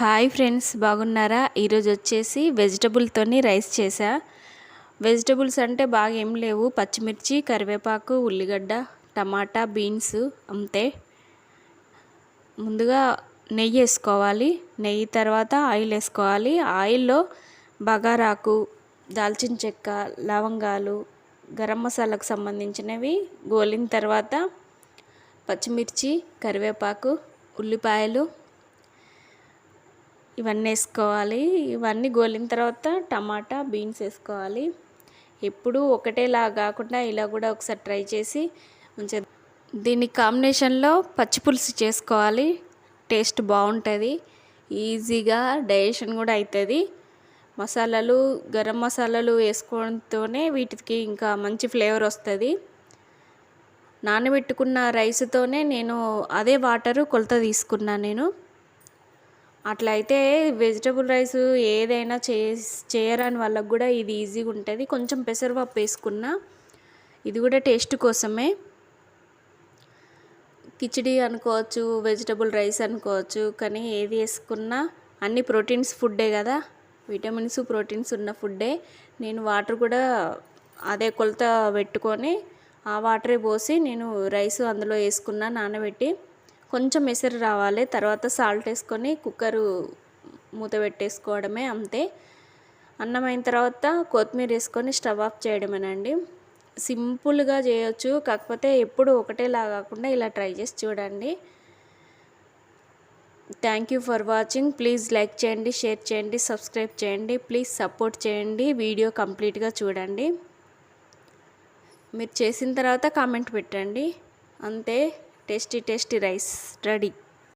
Hi friends బాగున్నారా? ఈరోజు వచ్చేసి వెజిటబుల్తోని రైస్ చేసా. వెజిటబుల్స్ అంటే బాగా ఏం లేవు. పచ్చిమిర్చి కరివేపాకు ఉల్లిగడ్డ టమాటా బీన్స్ అంతే. ముందుగా నెయ్యి వేసుకోవాలి. నెయ్యి తర్వాత ఆయిల్ వేసుకోవాలి. ఆయిల్లో బగారాకు దాల్చిన చెక్క లవంగాలు గరం మసాలాకు సంబంధించినవి గోలిన తర్వాత పచ్చిమిర్చి కరివేపాకు ఉల్లిపాయలు ఇవన్నీ వేసుకోవాలి. ఇవన్నీ గోలిన తర్వాత టమాటా బీన్స్ వేసుకోవాలి. ఎప్పుడు ఒకటేలా కాకుండా ఇలా కూడా ఒకసారి ట్రై చేసి మంచిగా దీని కాంబినేషన్లో పచ్చిపులుసు చేసుకోవాలి. టేస్ట్ బాగుంటుంది. ఈజీగా డైజెషన్ కూడా అవుతుంది మసాలాలు గరం మసాలాలు వేసుకోవడంతోనే వీటికి ఇంకా మంచి ఫ్లేవర్ వస్తుంది. నానబెట్టుకున్న రైస్తోనే నేను అదే వాటరు కొలత తీసుకున్నాను నేను. అట్లా అయితే వెజిటబుల్ రైస్ ఏదైనా చే చేయరాని వాళ్ళకు కూడా ఇది ఈజీగా ఉంటుంది. కొంచెం పెసరపప్పు వేసుకున్నా ఇది కూడా టేస్ట్ కోసమే. కిచిడి అనుకోవచ్చు వెజిటబుల్ రైస్ అనుకోవచ్చు కానీ ఏది వేసుకున్నా అన్ని ప్రోటీన్స్ ఫుడ్డే కదా. విటమిన్స్ ప్రోటీన్స్ ఉన్న ఫుడ్డే. నేను వాటర్ కూడా అదే కొలత పెట్టుకొని ఆ వాటరే పోసి నేను రైస్ అందులో వేసుకున్నా నానబెట్టి కొంచెం ఎసరు రావాలి తర్వాత సాల్ట్ వేసుకొని కుక్కరు మూత పెట్టేసుకోవడమే అంతే. అన్నం అయిన తర్వాత కొత్తిమీర వేసుకొని స్టవ్ ఆఫ్ చేయడమేనండి. సింపుల్గా చేయొచ్చు కాకపోతే ఎప్పుడు ఒకటేలా కాకుండా ఇలా ట్రై చేసి చూడండి. Thank you for watching please like చేయండి షేర్ చేయండి సబ్స్క్రైబ్ చేయండి ప్లీజ్ సపోర్ట్ చేయండి వీడియో కంప్లీట్గా చూడండి. మీరు చేసిన తర్వాత కామెంట్ పెట్టండి. అంతే. Tasty tasty rice ready.